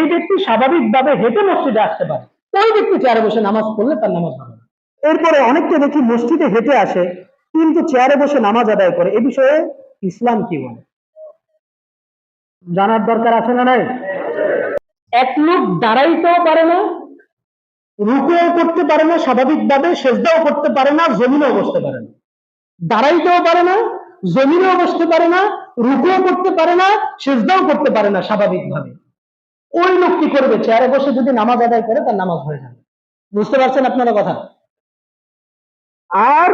যেই ব্যক্তি স্বাভাবিকভাবে হেঁটে মসজিদে আসতে পারে। ওই ব্যক্তি চেয়ারে বসে নামাজ পড়লে তার নামাজ হবে এরপরে অনেককে দেখি মসজিদে হেঁটে আসে কিন্তু চেয়ারে বসে নামাজ আদায় করে। এ বিষয়ে ইসলাম কি বলে? জানার দরকার আছে না নাই? এক লোক দাঁড়াইতেও পারে না রুকুও করতে পারে না স্বাভাবিকভাবে সেজদাও করতে পারে না জমিনেও বসতে পারে না। দাঁড়াইতেও পারে না জমিনেও বসতে পারে না রুকুও করতে পারে না সেজদাও করতে পারে না স্বাভাবিকভাবে। ওই লোক কি করবে? চেয়ারে বসে যদি নামাজ আদায় করে, তার নামাজ হয়ে যাবে। বুঝতে পারছেন আপনারা কথা? আর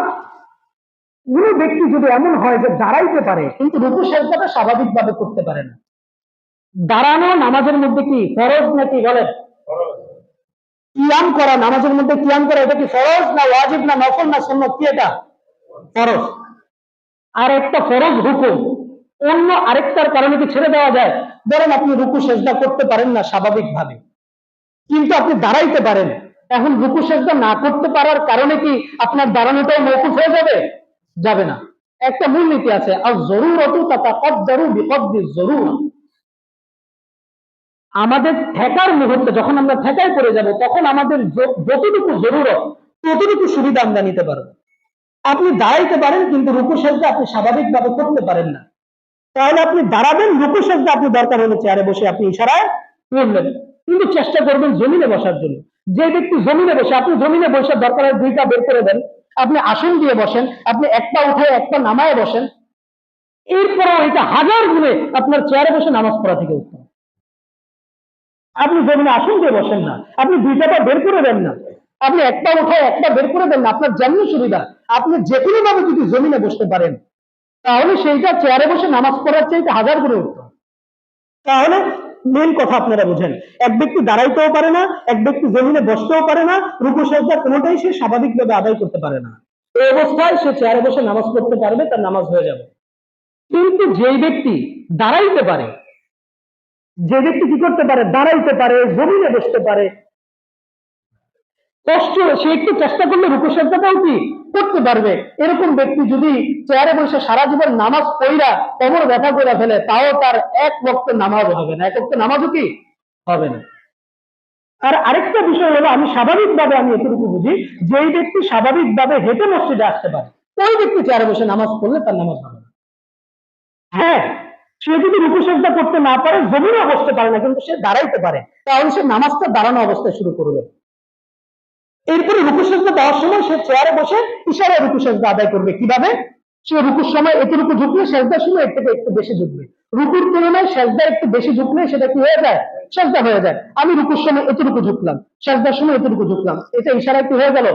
কোন ব্যক্তি যদি এমন হয় যে দাঁড়াইতে পারে, কিন্তু রুকু সেজদাটা স্বাভাবিকভাবে করতে পারে না। দাঁড়ানো নামাজের মধ্যে কি ফরজ নাকি বলেন কিয়াম করা নামাজের মধ্যে কিয়াম করা, এটা কি ফরজ না ওয়াজিব না নফল না সুন্নত? কি এটা? ফরজ। আর একটা ফরজ হুকুম অন্য আরেকটার কারণে কি ছেড়ে দেওয়া যায়? ধরেন আপনি রুকু সেজদা করতে পারেন না স্বাভাবিকভাবে। কিন্তু আপনি দাঁড়াইতে পারেন। এখন রুকু সেজদা না করতে পারার কারণে কি আপনার দাঁড়ানোটাও মৌকুফ হয়ে যাবে? যাবে না। একটা মূলনীতি আছে আর জরুরত জরুর। আমাদের ঠেকার মুহূর্তে যখন আমরা ঠেকায় পড়ে যাব, তখন আমাদের যতটুকু জরুরত, ততটুকু সুবিধা আমরা নিতে পারব। আপনি দাঁড়াইতে পারেন, কিন্তু রুকু সেজদা আপনি স্বাভাবিকভাবে করতে পারেন না। তাহলে আপনি দাঁড়াবেন রুকু সেজদা আপনি দরকার হলে চেয়ারে বসে আপনি ইশারায় করলেন কিন্তু চেষ্টা করবেন জমিনে বসার জন্য। যে ব্যক্তি জমিনে বসে, আপনি জমিনে বসে দরকার হয় দুইটা বের করে দেন। আপনি আসন দিয়ে বসেন, আপনি একটা উঠায় একটা নামায় বসেন। এরপরও এটা হাজার গুণে আপনার চেয়ারে বসে নামাজ পড়া থেকে উত্তম। আপনি জমিনে আসন দিয়ে বসেন না, আপনি দুইটা বের করে দেন না। আপনি একটা উঠায় একটা বের করে দেন না, আপনার যেমন সুবিধা। আপনি যে কোনো ভাবে যদি জমিনে বসতে পারেন তাহলে সেইটা চেয়ারে বসে নামাজ পড়ার চাইতে হাজার গুণে উত্তম। তাহলে মেন কথা আপনারা বুঝেন। এক ব্যক্তি দাঁড়াইতেও পারে না, এক ব্যক্তি জমিনে বসতেও পারে না রূপ সজ্জা কোনোটাই সে স্বাভাবিকভাবে আদায় করতে পারে না। এই অবস্থায় সে চেয়ারে বসে নামাজ পড়তে পারবে, তার নামাজ হয়ে যাবে। কিন্তু যেই ব্যক্তি দাঁড়াইতে পারে, যে ব্যক্তি কি করতে পারে, দাঁড়াইতে পারে, জমিনে বসতে পারে কষ্ট, সে একটু চেষ্টা করলে রূপসজ্জাটাও কি করতে পারবে? এরকম ব্যক্তি যদি চেয়ারে বসে সারা জীবন নামাজ পড়া কোমর ব্যথা করে ফেলে, তাও তার এক বক্ত নামাজ হবে না। এক বক্ত নামাজও কি হবে না? আর আরেকটা বিষয় হলো, আমি স্বাভাবিকভাবে আমি এতটুকু বুঝি, যেই ব্যক্তি স্বাভাবিকভাবে হেঁটে মসজিদে আসতে পারে ওই ব্যক্তি চেয়ারে বসে নামাজ পড়লে তার নামাজ হবে না। হ্যাঁ সে যদি রুকু সেজদা করতে না পারে জমিনে বসতে পারে না, কিন্তু সে দাঁড়াইতে পারে। তাহলে সে নামাজটা দাঁড়ানো অবস্থায় শুরু করবে। এরপরে রুকু সেজদা দেওয়ার সময় সে চেয়ারে বসে ইশারায় রুকু সেজদা আদায় করবে। কীভাবে? সে রুকুর সময় এতটুকু ঝুঁকলে সেজদার সময় এর থেকে একটু বেশি ঝুঁকবে রুকুর তুলনায় সেজদা একটু বেশি ঝুঁকলে সেটা কি হয়ে যায়? সেজদা হয়ে যায়। আমি রুকুর সময় এতটুকু ঝুঁকলাম সেজদার সময় এতটুকু ঝুঁকলাম এটা ইশারা কি হয়ে গেল?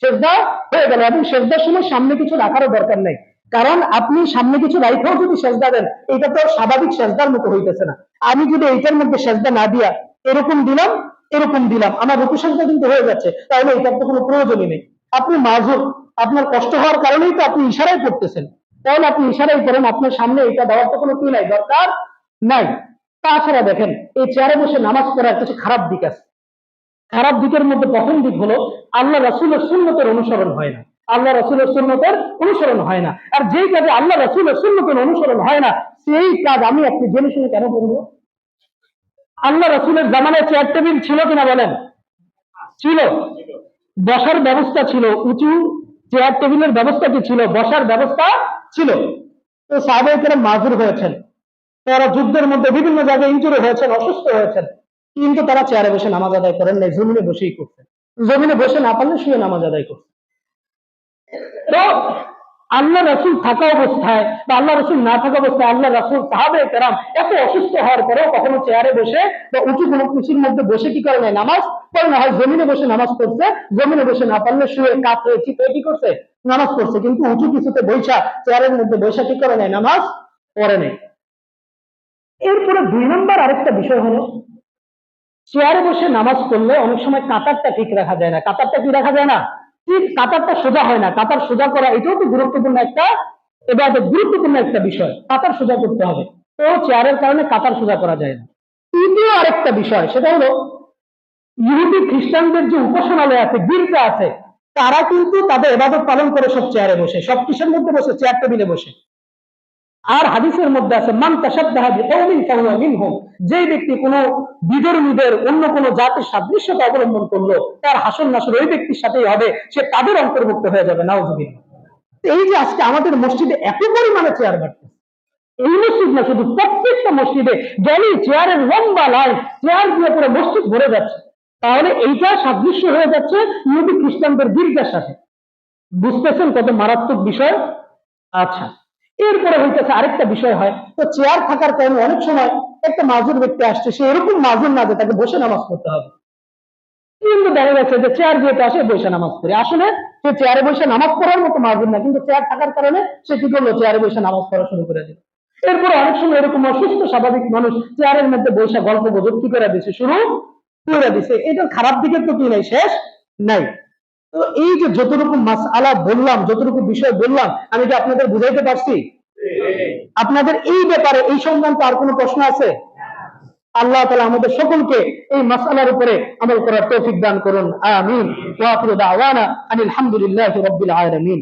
সেজদা হয়ে গেল এবং সেজদার সময় সামনে কিছু রাখারও দরকার নেই। কারণ আপনি সামনে কিছু রাইখেও যদি সেজদা দেন, এটা তো স্বাভাবিক সেজদার মতো হইতেছে না। আমি যদি এইটার মধ্যে সেজদা না দিয়া এরকম দিলাম এরকম দিলাম, আমার রুকু কিন্তু হয়ে যাচ্ছে, তাহলে এটার তো কোনো প্রয়োজনই নেই। আপনি মাজুর আপনার কষ্ট হওয়ার কারণেই তো আপনি ইশারাই করতেছেন। তাহলে আপনি ইশারাই করেন, আপনার সামনে এটা দেওয়ার তো কোনো কি নাই, দরকার নাই। তাছাড়া দেখেন, এই চেয়ারে বসে নামাজ পড়ার কিছু খারাপ দিক আছে। খারাপ দিকের মধ্যে প্রথম দিক হলো, আল্লাহ রাসুলের সুন্নতের অনুসরণ হয় না। আল্লাহ রাসুলের সুন্নতের অনুসরণ হয় না। আর যেই কাজে আল্লাহ রাসুলের সুন্নতের অনুসরণ হয় না, সেই কাজ আমি আপনি জেনে শুনে কেন করব? আল্লাহ রাসুলের জামানায় চেয়ার টেবিল ছিল কিনা বলেন? ছিল। বসার ব্যবস্থা ছিল। উঁচু চেয়ার টেবিলের ব্যবস্থা কি ছিল? বসার ব্যবস্থা ছিল। তো সাহাবাহিকেরা মাজুর হয়েছেন। তারা যুদ্ধের মধ্যে বিভিন্ন জায়গায় ইঞ্জুরি হয়েছেন, অসুস্থ হয়েছেন। কিন্তু তারা চেয়ারে বসে নামাজ আদায় করেন নাই, জমিনে বসেই করছেন। জমিনে বসে না পারলে শুয়ে নামাজ আদায় করছেন। তো আল্লাহ রসুল থাকা অবস্থায় বা আল্লাহ রসুল না থাকা অবস্থায় আল্লাহ রসুল সাহাবে কেরাম এত অসুস্থ হওয়ার পরেও কখনো চেয়ারে বসে বা উঁচু কোনো কিছুর মধ্যে বসে কি করে নাই? নামাজ পড়ে না, হয় জমিনে বসে নামাজ পড়ছে, জমিনে বসে না পারলে শুয়ে কাত হয়ে চিত কি করছে? নামাজ পড়ছে, কিন্তু উঁচু কিছুতে বৈশা, চেয়ারের মধ্যে বৈশা কি করে নাই? নামাজ পড়ে নাই। এরপরে দুই নম্বর আরেকটা বিষয় হলো, চেয়ারে বসে নামাজ পড়লে অনেক সময় কাতারটা ঠিক রাখা যায় না। কাতারটা কি রাখা যায় না? কাতারটা সোজা হয় না। কাতার সোজা করা এটাও তো গুরুত্বপূর্ণ একটা এবার গুরুত্বপূর্ণ একটা বিষয়। কাতার সোজা করতে হবে। ও চেয়ারের কারণে কাতার সোজা করা যায় না। তৃতীয় আরেকটা বিষয়, সেটা হলো ইহুদি খ্রিস্টানদের যে উপাসনালয় আছে গির্জা আছে, তারা কিন্তু তাদের এবাদত পালন করে সব চেয়ারে বসে, সব কিসের মধ্যে বসে? চেয়ার টেবিলে বসে। আর হাদিসের মধ্যে আছে, মান মিনহুম যে ব্যক্তি কোন বিধর্মীদের অন্য কোন জাতির সাদৃশ্যতা অবলম্বন করল, তার হাসন নাসর ওই ব্যক্তির সাথেই হবে, সে তাদের অন্তর্ভুক্ত হয়ে যাবে, নাউজুবিল্লাহ। তো এই যে আজকে আমাদের মসজিদে এত পরিমাণে চেয়ার বাড়ছে এই মসজিদ না, শুধু প্রত্যেকটা মসজিদে গেলেই চেয়ারের লম্বা লাইন চেয়ার দিয়ে পুরো মসজিদ ভরে যাচ্ছে। তাহলে এইটা সাদৃশ্য হয়ে যাচ্ছে ইহুদি খ্রিস্টানদের গির্জার সাথে। বুঝতেছেন কত মারাত্মক বিষয়? আচ্ছা। এরপরে হইতেছে আরেকটা বিষয় হয়, তো চেয়ার থাকার কারণে অনেক সময় একটা মাজুর ব্যক্তি আসছে, সে এরকম মাজুর না যে তাকে বসে নামাজ পড়তে হবে। কিন্তু দেখা গেছে যে চেয়ার যেহেতু আসে, বসে নামাজ পড়ে। আসলে সে চেয়ারে বসে নামাজ পড়ার মতো মাজুর না, কিন্তু চেয়ার থাকার কারণে সে কি করল? চেয়ারে বসে নামাজ পড়া শুরু করে দিল। এরপরে অনেক সময় এরকম অসুস্থ, স্বাভাবিক মানুষ চেয়ারের মধ্যে বসে গল্প গুজব কি করে দিছে, শুরু করে দিছে। এটার খারাপ দিকের তো কি নাই? শেষ নাই। তো এই যে যতটুকু মাস আলা বললাম, যতটুকু বিষয় বললাম, আমি কি আপনাদের বুঝাইতে পারছি? আপনাদের এই ব্যাপারে, এই সংক্রান্ত আর কোনো প্রশ্ন আছে? আল্লাহ তালা আমাদের সকলকে এই মাসালার উপরে আমল করার তৌফিক দান করুন। আমিন। আলহামদুলিল্লাহ রবিল আলমিন।